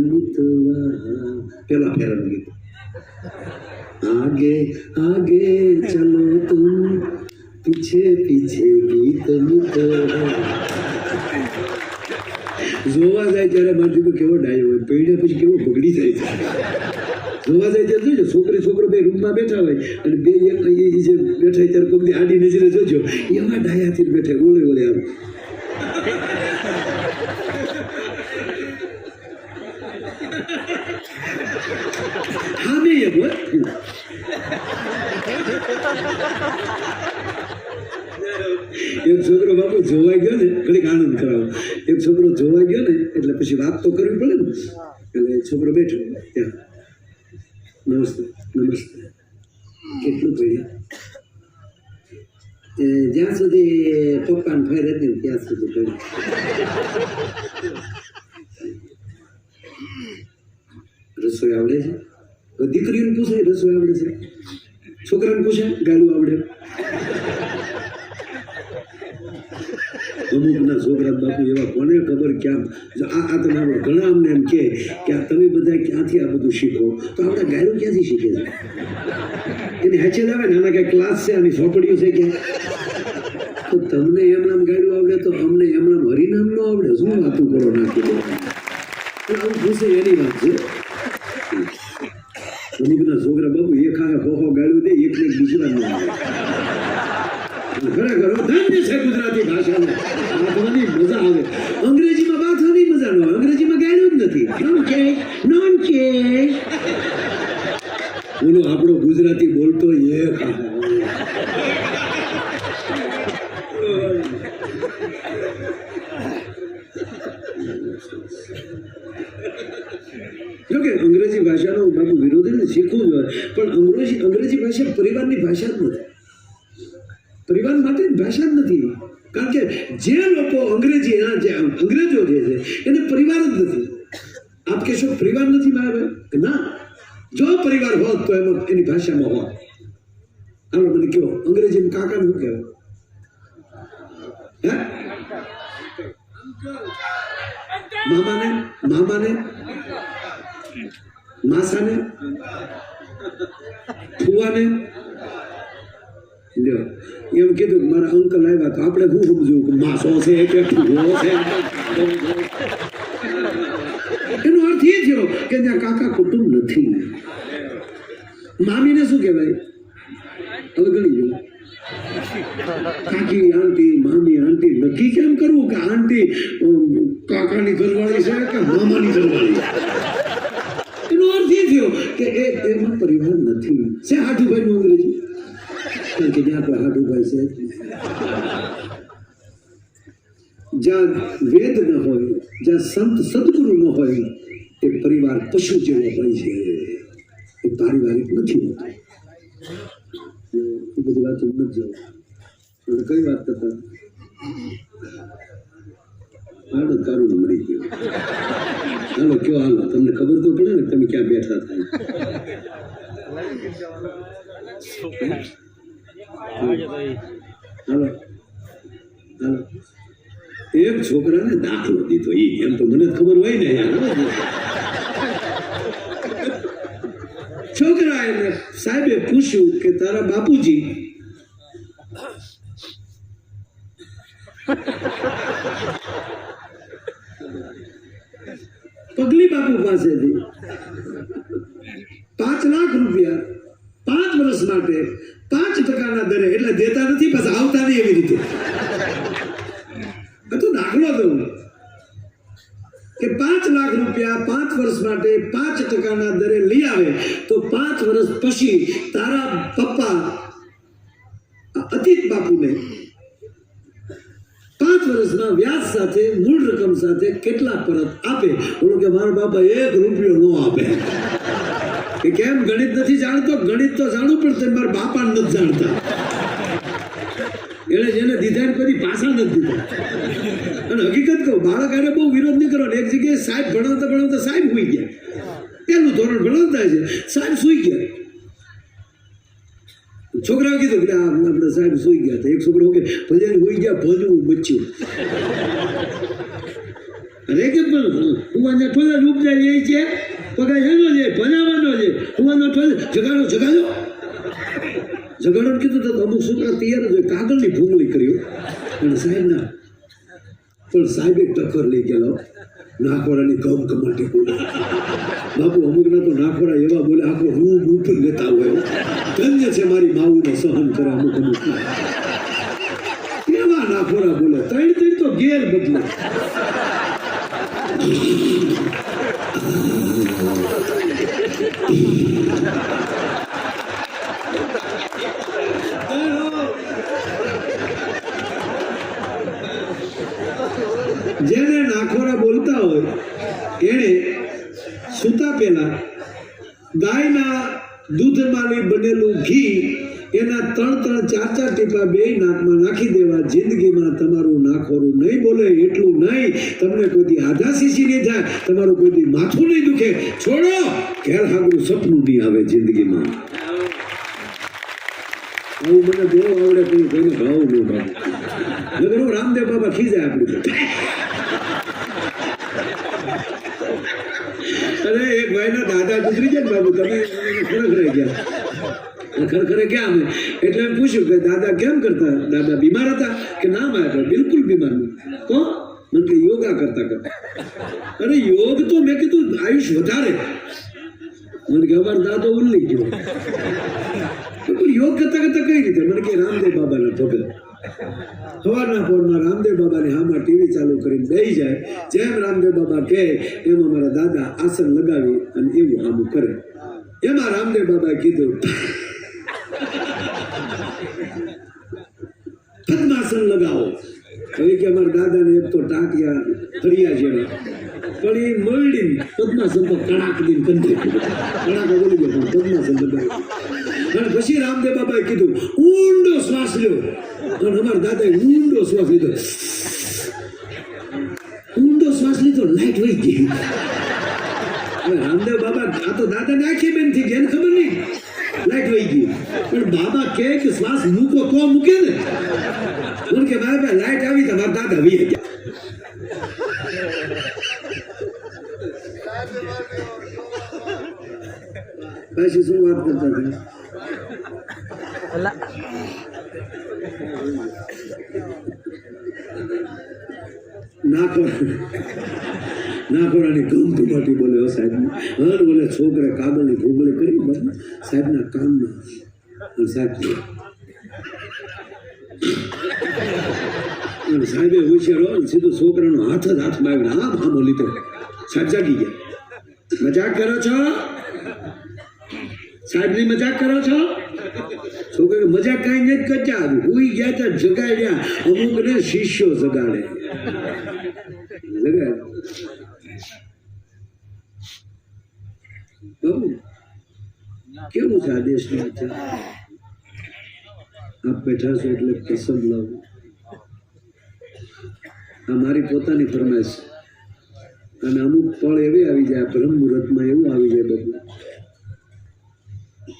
મિતવા પેલા ફેરાનું ગીત आगे आगे चलो तुम पीछे पीछे गीत मितवा જોવા જાય ત્યારે મારો દીકરો કેવો ડાયો હોય પૈડ્યા પછી કેવો બગડી જાય છે જોવા જાય ત્યારે જોજો છોકરી છોકરો બે રૂમમાં બેઠા હોય અને બે એક એ જે બેઠા હોય ત્યારે કોઈ દી આડી નજરે જોજો એવા ડાયાથી બેઠા ઓળે ઓળે આમ એમ હોય એક છોકરો બાપુ જોવાઈ ગયો ને ઘડીક આનંદ કરાવો એક છોકરો જોવાઈ ગયો ને એટલે પછી વાત તો કરવી પડે ને. એટલે છોકરો બેઠો. ત્યાં નમસ્તે. નમસ્તે. કેટલું પડ્યા જ્યાં સુધી પપ્પાને ફેર હતી ત્યાં સુધી પડ્યું રસોઈ આવડે છે દીકરીઓને પૂછે, રસોઈ આવડે છે. છોકરાને પૂછે ગાડું આવડે. અમુકના છોકરા બાપુ એવા કોને ખબર ક્યાં? આ તમે આપણે ઘણા અમને એમ કે કે આ તમે બધા ક્યાંથી આ બધું શીખો? તો આપણે ગાયરો ક્યાંથી શીખે છે? એને હેચે લાવે ને, આના કાંઈ ક્લાસ છે, આની ચોપડીઓ છે કે? તો તમને એમ નામ ગાયરું આવડે તો અમને એમ નામ હરિનામ ન આવડે. શું વાતું કરો નાખી દો આવું પૂછે એની વાત છે. અમુકના છોકરા બાબુ એક હારે હો હો ગાળ્યું દે એક ન આવે ખરેખર ધન્ય છે ગુજરાતી ભાષાને. મજા આવે. અંગ્રેજીમાં વાંચવાની મજા ન અંગ્રેજીમાં ગાળ્યું જ નથી. નોન કે. બોલો, આપણો ગુજરાતી બોલતો એક હારે. જો કે અંગ્રેજી ભાષાનો બાબુ વિરોધ નથી શીખવું જોઈએ પણ અંગ્રેજી અંગ્રેજી ભાષા પરિવારની ભાષા જ નથી પરિવાર માટેની ભાષા જ નથી કારણ કે જે લોકો અંગ્રેજી, આ જે અંગ્રેજો જે છે, એને પરિવાર જ નથી. આપ કહેશો પરિવાર નથી મારા કે ના. જો પરિવાર હોત તો એમાં એની ભાષામાં હોત. હાલો, મને કહો, અંગ્રેજીમાં કાકા શું કહેવાય? હે? મામાને? મામાને? માસાને? ફુવાને? એમ કીધું મારા અંકલ આવ્યા તો આપણે શું સમજવું કે માસો છે કે છે? એનો અર્થ એ થયો કે ત્યાં કાકા કુટુંબ નથી. મામીને શું કહેવાય? હવે ગણી કાકી, આંટી, મામી, આંટી, નક્કી કેમ કરવું કે આંટી કાકાની ઘરવાળી છે કે મામાની ઘરવાળી? એનો અર્થ એ થયો કે એ એમાં પરિવાર નથી. છે હાઠુભાઈ નું અંગ્રેજી? કારણ કે જ્યાં કોઈ હાઠુભાઈ છે. જ્યાં વેદ ન હોય, જ્યાં સંત સદગુરુ ન હોય, એ પરિવાર પશુ જેવો હોય છે. એ પારિવારિક નથી હોતો. એ બધી વાત જવું આપણે કઈ વાત કરતા? હાલો તારું મળી ગયું. હાલો, કયો હાલો? તમને ખબર તો પડે ને તમે ક્યાં બેઠા હતા એક છોકરાને દાખલો દીધો એ એમ તો મને ખબર હોય ને છોકરા એને સાહેબે પૂછ્યું કે તારા બાપુજી, પગલી બાપુ પાસેથી પાંચ લાખ રૂપિયા પાંચ વર્ષ માટે પાંચ ટકાના દરે એટલે દેતા નથી, પાછા આવતા નહીં એવી રીતે. બધું દાખલો દઉં. કે પાંચ લાખ રૂપિયા પાંચ વર્ષ માટે પાંચ ટકાના દરે લઈ આવે, તો પાંચ વર્ષ પછી તારા પપ્પા અતિત બાપુને પાંચ વર્ષના વ્યાજ સાથે, મૂળ રકમ સાથે કેટલા પરત આપે? બોલો કે મારા બાપા એક રૂપિયો ન આપે. કે કેમ ગણિત નથી જાણતો? ગણિત તો જાણું, પણ તે મારા બાપા નથી જાણતા. એટલે જેને દીધા ને પછી પાછા નથી દીધા. અને હકીકત કહું, બાળક આને બહુ વિરોધ નહીં કરવાનો. એક જગ્યાએ સાહેબ ભણાવતા ભણાવતા સાહેબ સુઈ ગયા. પહેલું ધોરણ ભણાવતા છે, સાહેબ સુઈ ગયા. છોકરાઓ કીધું કે આપણે સાહેબ સુઈ ગયા તો એક છોકરો કે, ભજન સુઈ ગયા, ભજવું બચ્યું. અરે કે પણ હુવાને થોડા રૂપ જાય એ છે. પગા એનો છે હુવાનો થોડા જગાડો જગાડો. જગાડો કીધું તો અમુક છોકરા તૈયાર જ હોય. કાગળની ભૂંગળી કર્યું પણ સાહેબ ના, પણ સાહેબે ટક્કર લઈ ગયેલો નાખોડાની ગમ કમાટી બોલે. બાપુ, અમુકના તો નાખોડા એવા બોલે, આખો રૂમ ઉપર લેતા હોય ધન્ય છે મારી માવુને સહન કરે અમુક અમુક કેવા નાખોડા બોલે? ત્રણ ત્રણ તો ગેર બદલે. જેને નાખોરા બોલતા હોય એણે સૂતા પહેલા ગાયના દૂધમાંથી બનેલું ઘી એના ત્રણ ત્રણ ચાર ચાર ટીપા બે નાકમાં નાખી દેવા. જિંદગીમાં તમારું નાખોરું નહીં બોલે, એટલું નહીં. તમને કોઈથી આધા શીશી નહીં થાય, તમારું કોઈથી માથું નહીં દુખે. છોડો! ઘેર હાગરું સપનું નહીં આવે જિંદગીમાં. આવું મને બહુ આવડે પણ કોઈને ભાવ ન ભાવે. નગર હું રામદેવ બાબા ખીજાય આપણું અરે, એક ભાઈના દાદા ગુજરી ગયા ને બાબુ તમે ખરેખર ગયા. ખરેખર કેમ એટલે એમ પૂછ્યું કે, દાદા, કેમ કરતા? દાદા બીમાર હતા કે ના મારા બિલકુલ બીમાર નહીં. તો મને કે યોગા કરતા કરતા. અરે, યોગ તો મેં કીધું, આયુષ વધારે. મને કે, અમારો દાદો ઉલ્લી ગયો. યોગ કરતા કરતા કઈ રીતે? મને કે, રામદેવ બાબાના ભગત. સવારના પોરમાં રામદેવ બાબાની હામાં ટીવી ચાલુ કરીને બેસી જાય. જેમ રામદેવ બાબા કહે, એમ અમારા દાદા આસન લગાવી અને એવું આમ કરે. એમાં રામદેવ બાબાએ કીધું પદ્માસન લગાવો. હવે કે અમારા દાદાને એક તો ટાંટિયા ફરિયા છે પણ એ મરડી પદ્માસન તો કણાક દિન કંધે કડાક બોલી ગયો, પણ પદ્માસન લગાવ્યું. અને પછી રામદેવ બાબાએ કીધું, ઊંડો શ્વાસ લ્યો. અને અમારા દાદાએ ઊંડો શ્વાસ લીધો. ઊંડો શ્વાસ લીધો, લાઈટ વહી ગઈ. રામદેવ બાબા આ તો દાદાને આખી બેન થઈ ગઈ ખબર નહીં. લાઈટ વહી ગઈ પણ બાબા કહે કે શ્વાસ મૂકો તો મૂકે ને મને કે મારા પાસે લાઈટ આવી તો મારા દાદા વી ગયા પછી શું વાત કરતા હતા નાખોડા ગમતું માટી બોલે હો સાહેબ, હર બોલે છોકરા કાગળની ભોગળે કરી બધા સાહેબના કામમાં અને સાહેબ અને સાહેબે હોશિયાર હોય સીધું છોકરાનો હાથ જ હાથમાં આવીને હા આમો લીધો. સાહેબ જાગી ગયા. મજાક કરો છો? સાહેબની મજાક કરો છો? છોકરા મજાક કાંઈ નથી કરતા. હુઈ ગયા ત્યાં જગાડ્યા. અમુકને શિષ્યો જગાડે. જગાડે બાબુ કેવું છે આ દેશનું અત્યારે આપ બેઠા છો એટલે પસંદ લાવું આ મારી પોતાની ફરમાઈશ અને અમુક પળ એવી આવી જાય બ્રહ્મ મુહૂર્તમાં એવું આવી જાય બધું.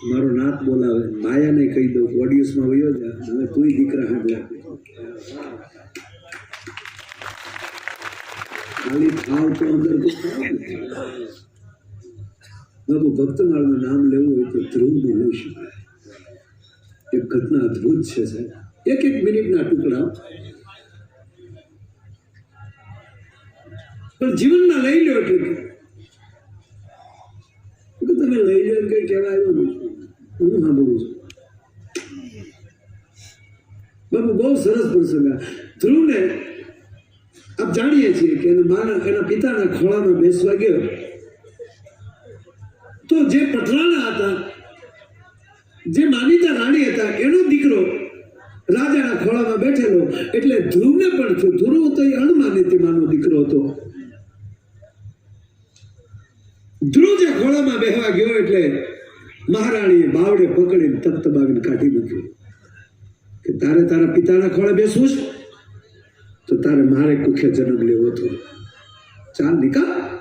મારો નાથ બોલાવે માયાને કહી દઉં ઓડિયન્સમાં વયો જા હવે તું દીકરા હાજર ખાલી ભાવ તો અંદર. બાબુ ભક્તમાળનું નામ લેવું હોય તો ધ્રુવનું લઈ શકાય. એક ઘટના અદભુત છે સાહેબ. એક એક મિનિટના ટુકડા. પણ જીવનમાં લઈ લો. કે. તમે લઈ લો કે કઈ કહેવા આવ્યો હું હું સાંભળું છું. બાબુ બહુ સરસ પ્રસંગ. ધ્રુવને આપ જાણીએ છીએ કે એના માના એના પિતાના ખોળામાં બેસવા ગયો. તો જે પટરાણા હતા, જે માનીતા રાણી હતા, એનો દીકરો રાજાના ખોળામાં બેઠેલો, એટલે ધ્રુવને પણ ધ્રુવ તો એ અણમાનિતિમાનો દીકરો હતો. ધ્રુવ જે ખોળામાં બેહવા ગયો એટલે મહારાણીએ બાવડે પકડીને તપ્તબાવીને કાઢી મૂક્યો. કે તારે તારા પિતાના ખોળે બેસવું છે? તો તારે મારે કુખે જન્મ લેવો હતો. ચાલ નિકાલ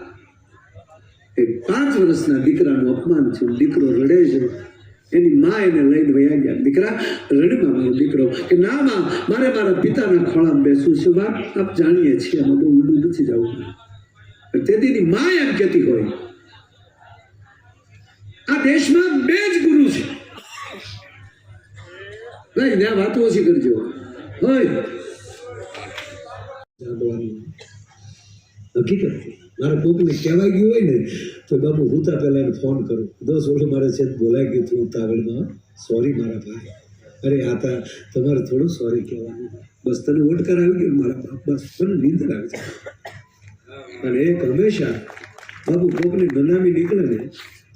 એક પાંચ વર્ષના દીકરાનું અપમાન છે. દીકરો રડે છે. એની મા એને લઈને વયા ગયા. દીકરા, રડમાં મારો દીકરો. કે ના માં, મારે મારા પિતાના ખોળામાં બેસવું છે વાત આપ જાણીએ છીએ, આમાં બહુ ઊંડું નથી જવું. તેથી એની માં એમ કહેતી હોય, આ દેશમાં બે જ ગુરુ છે. ભાઈ ના વાતો ઓછી કરજો. હોય. હકીકત. મારે કોકને કહેવાય ગયું હોય ને, તો બાબુ હું તા પહેલા એને ફોન કરું. દસ વર્ષ મારે છે બોલાઈ ગયું હતું તાવડમાં સોરી મારા ભાઈ. અરે આ તા, તમારે થોડું સોરી કહેવાનું બસ તને વોટ કરાવી ગયો મારા બાપ, બસ મને નીંદર લાગે છે અને એક હંમેશા બાબુ કોકને બનાવી નીકળે ને,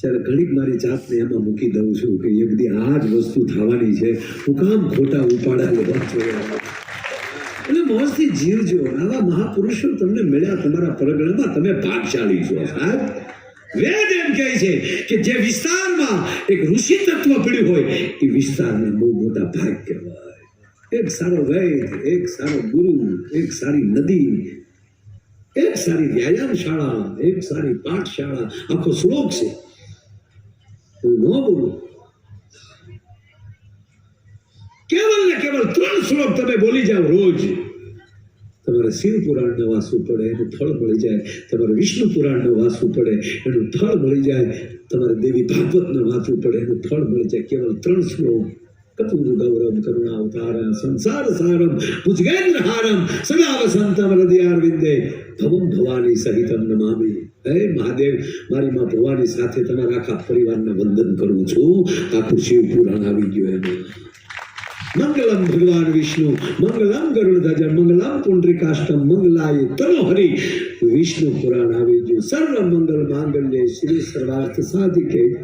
ત્યારે ઘણીક મારી જાતને એમાં મૂકી દઉં છું કે એક દી આ જ વસ્તુ થવાની છે. હું કામ ખોટા ઉપાડા લેવા જોઈએ મોજથી જીવજો આવા મહાપુરુષો તમને મળ્યા તમારા પરગણામાં. તમે ભાગશાળી છો, સાહેબ. વેદ એમ કહે છે કે જે વિસ્તારમાં એક ઋષિ તત્વ પડ્યું હોય, એ વિસ્તારને બહુ મોટા ભાગ કહેવાય. એક સારો વૈદ, એક સારો ગુરુ, એક સારી નદી, એક સારી વ્યાયામ શાળા એક સારી પાઠશાળા. આખો શ્લોક છે. હું ન બોલું. કેવલ ને કેવલ ત્રણ શ્લોક તમે બોલી જાઓ રોજ. તમારે શિવ પુરાણને વાંચવું પડે એનું ફળ મળી જાય. તમારે વિષ્ણુ પુરાણને વાંચવું પડે એનું ફળ મળી જાય. તમારે દેવી ભાગવતને વાંચવું પડે એનું ફળ મળી જાય. કેવળ ત્રણ શ્લોક. કપૂર ગૌરવ કરુણા અવતારમ, સંસાર સારમ, ભુજગેન્દ્ર હારમ સદા વસંતમ હૃદયારવિંદે ભવમ ભવાની સહિતમ નમામી. હે મહાદેવ, મારી માં ભવાની સાથે તમારા આખા પરિવારને વંદન કરું છું. આખું શિવ પુરાણ આવી ગયું એમાં. મંગલમ ભગવાન વિષ્ણુ, મંગલમ ગરુડધજ મંગલમ પુંડરીકાષ્ટમ મંગલાય તનો હરિ. વિષ્ણુ પુરાણ આવી જો સર્વ મંગલ માંગલ્ય શ્રી સર્વાર્થ સાધિકે,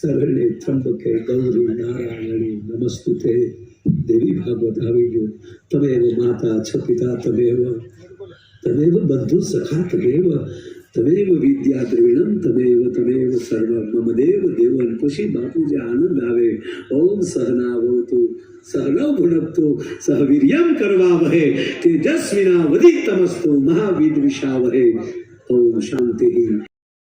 શરણે ત્રંબકે ગૌરી નારાયણી, નમસ્તુતે. દેવી ભાગવત આવી ગયું. તમેવ માતા, છ પિતા, તમેવ તમેવ બધું સખા, તમેવ તમેવ વિદ્યા દ્રવિણમ તમેવ તમેવ સર્વ મમદેવ દેવન ખુશી બાપુજી આનંદ આવે ઓમ સહનાવતુ સહનવ ભણપતો સહ વીર્યમ કરવા વહે તેજસ્વિના વધિતમસ્તુ મહાવિદ્વિષા વહે ઓમ શાંતિ